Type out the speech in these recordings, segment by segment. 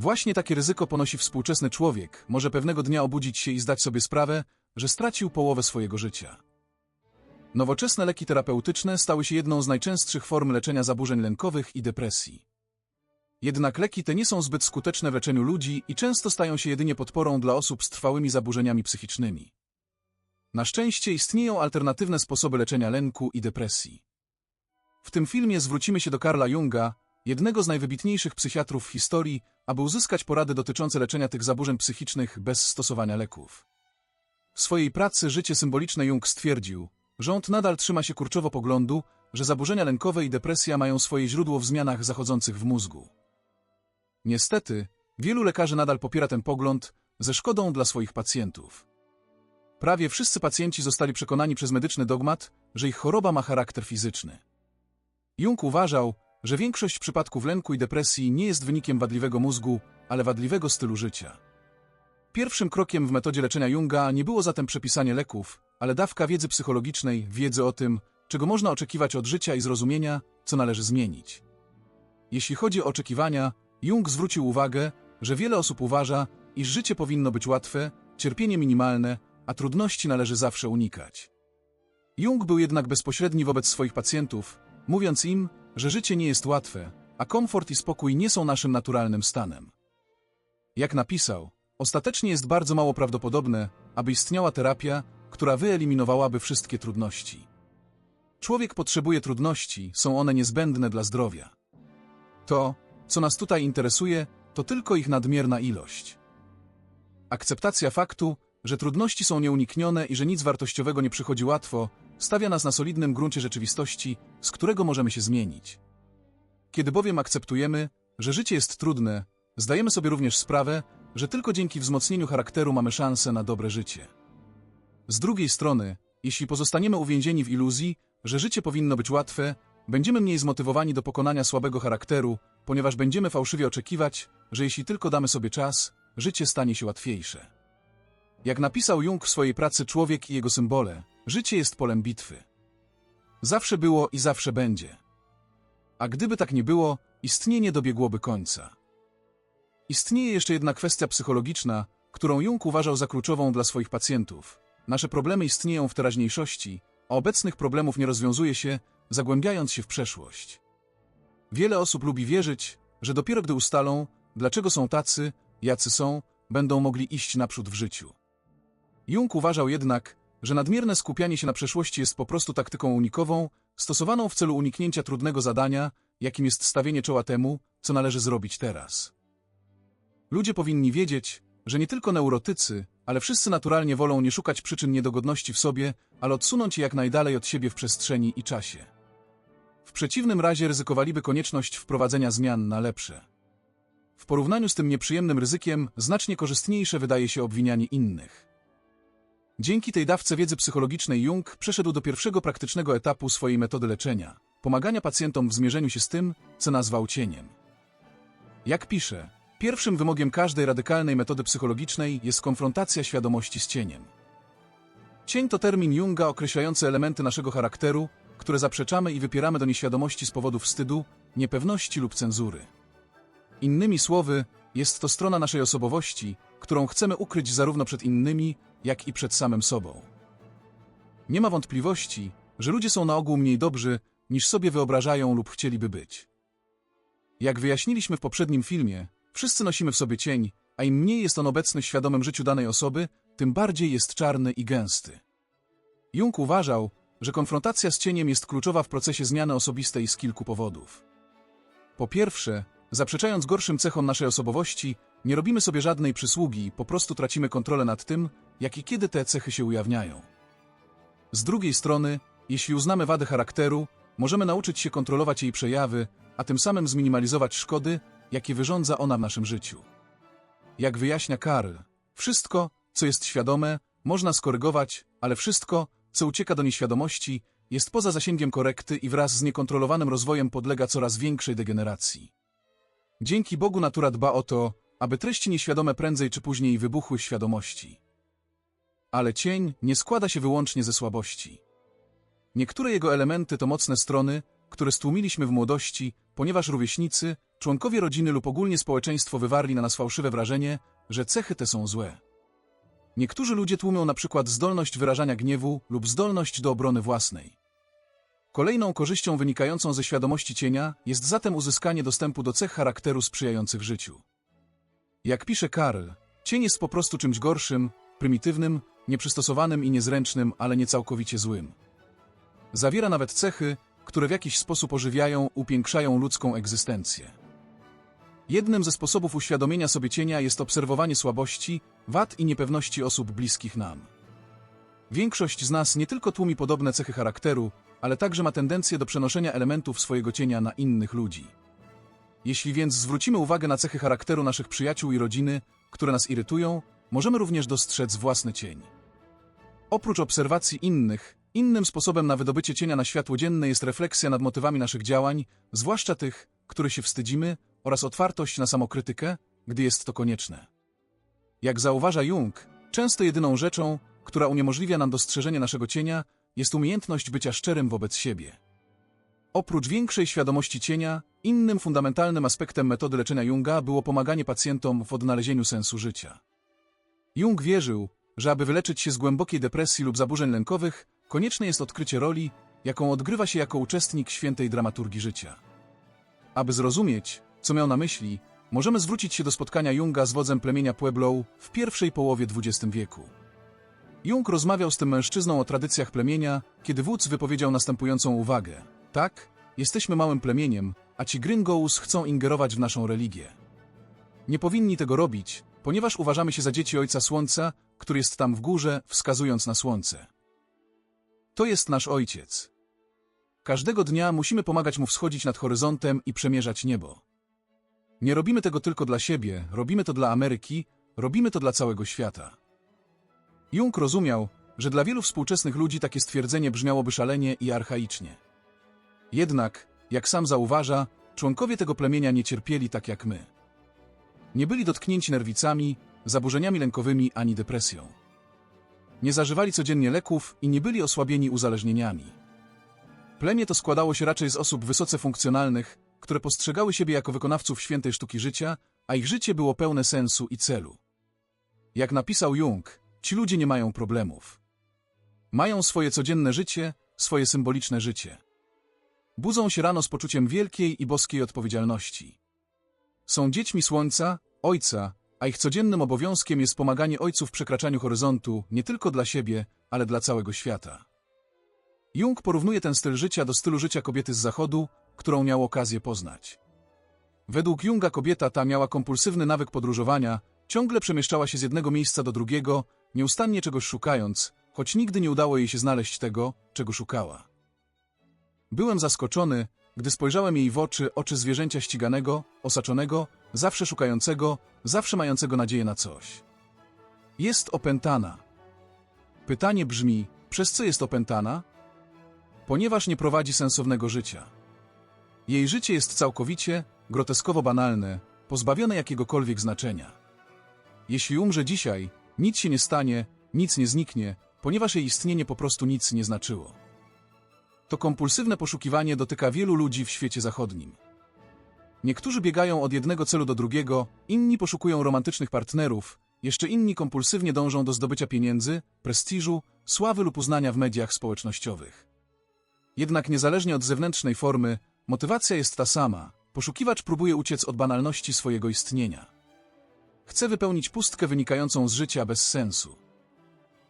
Właśnie takie ryzyko ponosi współczesny człowiek. Może pewnego dnia obudzić się i zdać sobie sprawę, że stracił połowę swojego życia. Nowoczesne leki terapeutyczne stały się jedną z najczęstszych form leczenia zaburzeń lękowych i depresji. Jednak leki te nie są zbyt skuteczne w leczeniu ludzi i często stają się jedynie podporą dla osób z trwałymi zaburzeniami psychicznymi. Na szczęście istnieją alternatywne sposoby leczenia lęku i depresji. W tym filmie zwrócimy się do Karla Junga, jednego z najwybitniejszych psychiatrów w historii, aby uzyskać porady dotyczące leczenia tych zaburzeń psychicznych bez stosowania leków. W swojej pracy Życie symboliczne Jung stwierdził, on nadal trzyma się kurczowo poglądu, że zaburzenia lękowe i depresja mają swoje źródło w zmianach zachodzących w mózgu. Niestety, wielu lekarzy nadal popiera ten pogląd ze szkodą dla swoich pacjentów. Prawie wszyscy pacjenci zostali przekonani przez medyczny dogmat, że ich choroba ma charakter fizyczny. Jung uważał, że większość przypadków lęku i depresji nie jest wynikiem wadliwego mózgu, ale wadliwego stylu życia. Pierwszym krokiem w metodzie leczenia Junga nie było zatem przepisanie leków, ale dawka wiedzy psychologicznej, wiedzy o tym, czego można oczekiwać od życia i zrozumienia, co należy zmienić. Jeśli chodzi o oczekiwania, Jung zwrócił uwagę, że wiele osób uważa, iż życie powinno być łatwe, cierpienie minimalne, a trudności należy zawsze unikać. Jung był jednak bezpośredni wobec swoich pacjentów, mówiąc im, że życie nie jest łatwe, a komfort i spokój nie są naszym naturalnym stanem. Jak napisał, ostatecznie jest bardzo mało prawdopodobne, aby istniała terapia, która wyeliminowałaby wszystkie trudności. Człowiek potrzebuje trudności, są one niezbędne dla zdrowia. To, co nas tutaj interesuje, to tylko ich nadmierna ilość. Akceptacja faktu, że trudności są nieuniknione i że nic wartościowego nie przychodzi łatwo, stawia nas na solidnym gruncie rzeczywistości, z którego możemy się zmienić. Kiedy bowiem akceptujemy, że życie jest trudne, zdajemy sobie również sprawę, że tylko dzięki wzmocnieniu charakteru mamy szansę na dobre życie. Z drugiej strony, jeśli pozostaniemy uwięzieni w iluzji, że życie powinno być łatwe, będziemy mniej zmotywowani do pokonania słabego charakteru, ponieważ będziemy fałszywie oczekiwać, że jeśli tylko damy sobie czas, życie stanie się łatwiejsze. Jak napisał Jung w swojej pracy Człowiek i jego symbole, życie jest polem bitwy. Zawsze było i zawsze będzie. A gdyby tak nie było, istnienie dobiegłoby końca. Istnieje jeszcze jedna kwestia psychologiczna, którą Jung uważał za kluczową dla swoich pacjentów. Nasze problemy istnieją w teraźniejszości, a obecnych problemów nie rozwiązuje się, zagłębiając się w przeszłość. Wiele osób lubi wierzyć, że dopiero gdy ustalą, dlaczego są tacy, jacy są, będą mogli iść naprzód w życiu. Jung uważał jednak, że nadmierne skupianie się na przeszłości jest po prostu taktyką unikową, stosowaną w celu uniknięcia trudnego zadania, jakim jest stawienie czoła temu, co należy zrobić teraz. Ludzie powinni wiedzieć, że nie tylko neurotycy, ale wszyscy naturalnie wolą nie szukać przyczyn niedogodności w sobie, ale odsunąć je jak najdalej od siebie w przestrzeni i czasie. W przeciwnym razie ryzykowaliby konieczność wprowadzenia zmian na lepsze. W porównaniu z tym nieprzyjemnym ryzykiem znacznie korzystniejsze wydaje się obwinianie innych. Dzięki tej dawce wiedzy psychologicznej Jung przeszedł do pierwszego praktycznego etapu swojej metody leczenia pomagania pacjentom w zmierzeniu się z tym, co nazwał cieniem. Jak pisze, pierwszym wymogiem każdej radykalnej metody psychologicznej jest konfrontacja świadomości z cieniem. Cień to termin Junga określający elementy naszego charakteru, które zaprzeczamy i wypieramy do nieświadomości z powodów wstydu, niepewności lub cenzury. Innymi słowy, jest to strona naszej osobowości, którą chcemy ukryć zarówno przed innymi, jak i przed samym sobą. Nie ma wątpliwości, że ludzie są na ogół mniej dobrzy, niż sobie wyobrażają lub chcieliby być. Jak wyjaśniliśmy w poprzednim filmie, wszyscy nosimy w sobie cień, a im mniej jest on obecny w świadomym życiu danej osoby, tym bardziej jest czarny i gęsty. Jung uważał, że konfrontacja z cieniem jest kluczowa w procesie zmiany osobistej z kilku powodów. Po pierwsze, zaprzeczając gorszym cechom naszej osobowości, nie robimy sobie żadnej przysługi, po prostu tracimy kontrolę nad tym, jak i kiedy te cechy się ujawniają. Z drugiej strony, jeśli uznamy wadę charakteru, możemy nauczyć się kontrolować jej przejawy, a tym samym zminimalizować szkody, jakie wyrządza ona w naszym życiu. Jak wyjaśnia Karl, wszystko, co jest świadome, można skorygować, ale wszystko, co ucieka do nieświadomości, jest poza zasięgiem korekty i wraz z niekontrolowanym rozwojem podlega coraz większej degeneracji. Dzięki Bogu natura dba o to, aby treści nieświadome prędzej czy później wybuchły świadomości. Ale cień nie składa się wyłącznie ze słabości. Niektóre jego elementy to mocne strony, które stłumiliśmy w młodości, ponieważ rówieśnicy, członkowie rodziny lub ogólnie społeczeństwo wywarli na nas fałszywe wrażenie, że cechy te są złe. Niektórzy ludzie tłumią na przykład zdolność wyrażania gniewu lub zdolność do obrony własnej. Kolejną korzyścią wynikającą ze świadomości cienia jest zatem uzyskanie dostępu do cech charakteru sprzyjających życiu. Jak pisze Karl, cień jest po prostu czymś gorszym, prymitywnym, nieprzystosowanym i niezręcznym, ale nie całkowicie złym. Zawiera nawet cechy, które w jakiś sposób ożywiają, upiększają ludzką egzystencję. Jednym ze sposobów uświadomienia sobie cienia jest obserwowanie słabości, wad i niepewności osób bliskich nam. Większość z nas nie tylko tłumi podobne cechy charakteru, ale także ma tendencję do przenoszenia elementów swojego cienia na innych ludzi. Jeśli więc zwrócimy uwagę na cechy charakteru naszych przyjaciół i rodziny, które nas irytują, możemy również dostrzec własny cień. Oprócz obserwacji innych, innym sposobem na wydobycie cienia na światło dzienne jest refleksja nad motywami naszych działań, zwłaszcza tych, których się wstydzimy, oraz otwartość na samokrytykę, gdy jest to konieczne. Jak zauważa Jung, często jedyną rzeczą, która uniemożliwia nam dostrzeżenie naszego cienia, jest umiejętność bycia szczerym wobec siebie. Oprócz większej świadomości cienia, innym fundamentalnym aspektem metody leczenia Junga było pomaganie pacjentom w odnalezieniu sensu życia. Jung wierzył, że aby wyleczyć się z głębokiej depresji lub zaburzeń lękowych, konieczne jest odkrycie roli, jaką odgrywa się jako uczestnik świętej dramaturgii życia. Aby zrozumieć, co miał na myśli, możemy zwrócić się do spotkania Junga z wodzem plemienia Pueblo w pierwszej połowie XX wieku. Jung rozmawiał z tym mężczyzną o tradycjach plemienia, kiedy wódz wypowiedział następującą uwagę. Tak, jesteśmy małym plemieniem, a ci gringous chcą ingerować w naszą religię. Nie powinni tego robić, ponieważ uważamy się za dzieci Ojca Słońca, który jest tam w górze, wskazując na słońce. To jest nasz ojciec. Każdego dnia musimy pomagać mu wschodzić nad horyzontem i przemierzać niebo. Nie robimy tego tylko dla siebie, robimy to dla Ameryki, robimy to dla całego świata. Jung rozumiał, że dla wielu współczesnych ludzi takie stwierdzenie brzmiałoby szalenie i archaicznie. Jednak, jak sam zauważa, członkowie tego plemienia nie cierpieli tak jak my. Nie byli dotknięci nerwicami, zaburzeniami lękowymi ani depresją. Nie zażywali codziennie leków i nie byli osłabieni uzależnieniami. Plemię to składało się raczej z osób wysoce funkcjonalnych, które postrzegały siebie jako wykonawców świętej sztuki życia, a ich życie było pełne sensu i celu. Jak napisał Jung, ci ludzie nie mają problemów. Mają swoje codzienne życie, swoje symboliczne życie. Budzą się rano z poczuciem wielkiej i boskiej odpowiedzialności. Są dziećmi słońca, ojca, a ich codziennym obowiązkiem jest pomaganie ojcu w przekraczaniu horyzontu nie tylko dla siebie, ale dla całego świata. Jung porównuje ten styl życia do stylu życia kobiety z zachodu, którą miał okazję poznać. Według Junga kobieta ta miała kompulsywny nawyk podróżowania, ciągle przemieszczała się z jednego miejsca do drugiego, nieustannie czegoś szukając, choć nigdy nie udało jej się znaleźć tego, czego szukała. Byłem zaskoczony, gdy spojrzałem jej w oczy, oczy zwierzęcia ściganego, osaczonego, zawsze szukającego, zawsze mającego nadzieję na coś. Jest opętana. Pytanie brzmi, przez co jest opętana? Ponieważ nie prowadzi sensownego życia. Jej życie jest całkowicie, groteskowo banalne, pozbawione jakiegokolwiek znaczenia. Jeśli umrze dzisiaj, nic się nie stanie, nic nie zniknie, ponieważ jej istnienie po prostu nic nie znaczyło. To kompulsywne poszukiwanie dotyka wielu ludzi w świecie zachodnim. Niektórzy biegają od jednego celu do drugiego, inni poszukują romantycznych partnerów, jeszcze inni kompulsywnie dążą do zdobycia pieniędzy, prestiżu, sławy lub uznania w mediach społecznościowych. Jednak niezależnie od zewnętrznej formy, motywacja jest ta sama. Poszukiwacz próbuje uciec od banalności swojego istnienia. Chce wypełnić pustkę wynikającą z życia bez sensu.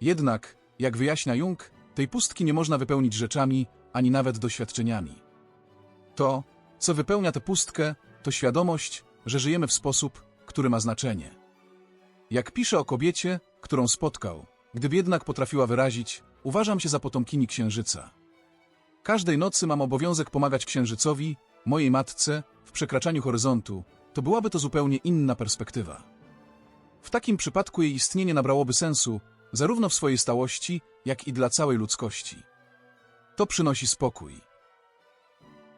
Jednak, jak wyjaśnia Jung, tej pustki nie można wypełnić rzeczami, ani nawet doświadczeniami. To, co wypełnia tę pustkę, to świadomość, że żyjemy w sposób, który ma znaczenie. Jak pisze o kobiecie, którą spotkał, gdyby jednak potrafiła wyrazić, uważam się za potomkini księżyca. Każdej nocy mam obowiązek pomagać księżycowi, mojej matce, w przekraczaniu horyzontu, to byłaby to zupełnie inna perspektywa. W takim przypadku jej istnienie nabrałoby sensu, zarówno w swojej stałości, jak i dla całej ludzkości. To przynosi spokój.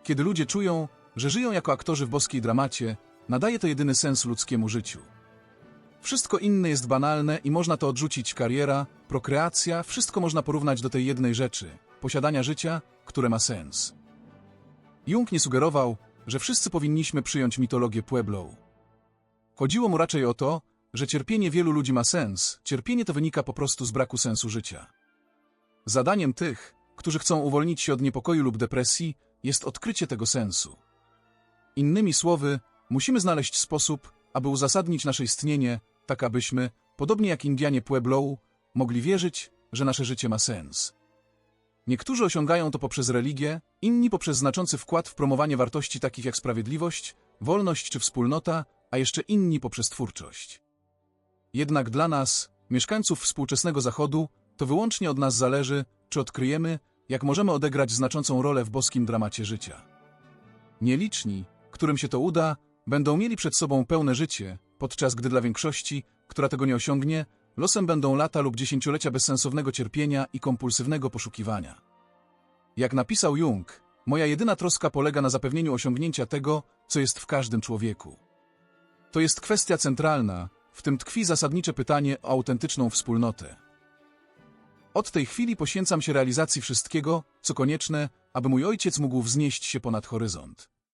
Kiedy ludzie czują, że żyją jako aktorzy w boskiej dramacie, nadaje to jedyny sens ludzkiemu życiu. Wszystko inne jest banalne i można to odrzucić kariera, prokreacja, wszystko można porównać do tej jednej rzeczy posiadania życia, które ma sens. Jung nie sugerował, że wszyscy powinniśmy przyjąć mitologię Pueblo. Chodziło mu raczej o to, że cierpienie wielu ludzi ma sens, cierpienie to wynika po prostu z braku sensu życia. Zadaniem tych, którzy chcą uwolnić się od niepokoju lub depresji, jest odkrycie tego sensu. Innymi słowy, musimy znaleźć sposób, aby uzasadnić nasze istnienie, tak abyśmy, podobnie jak Indianie Pueblo, mogli wierzyć, że nasze życie ma sens. Niektórzy osiągają to poprzez religię, inni poprzez znaczący wkład w promowanie wartości takich jak sprawiedliwość, wolność czy wspólnota, a jeszcze inni poprzez twórczość. Jednak dla nas, mieszkańców współczesnego Zachodu, to wyłącznie od nas zależy, czy odkryjemy, jak możemy odegrać znaczącą rolę w boskim dramacie życia. Nieliczni, którym się to uda, będą mieli przed sobą pełne życie, podczas gdy dla większości, która tego nie osiągnie, losem będą lata lub dziesięciolecia bezsensownego cierpienia i kompulsywnego poszukiwania. Jak napisał Jung, moja jedyna troska polega na zapewnieniu osiągnięcia tego, co jest w każdym człowieku. To jest kwestia centralna, w tym tkwi zasadnicze pytanie o autentyczną wspólnotę. Od tej chwili poświęcam się realizacji wszystkiego, co konieczne, aby mój ojciec mógł wznieść się ponad horyzont.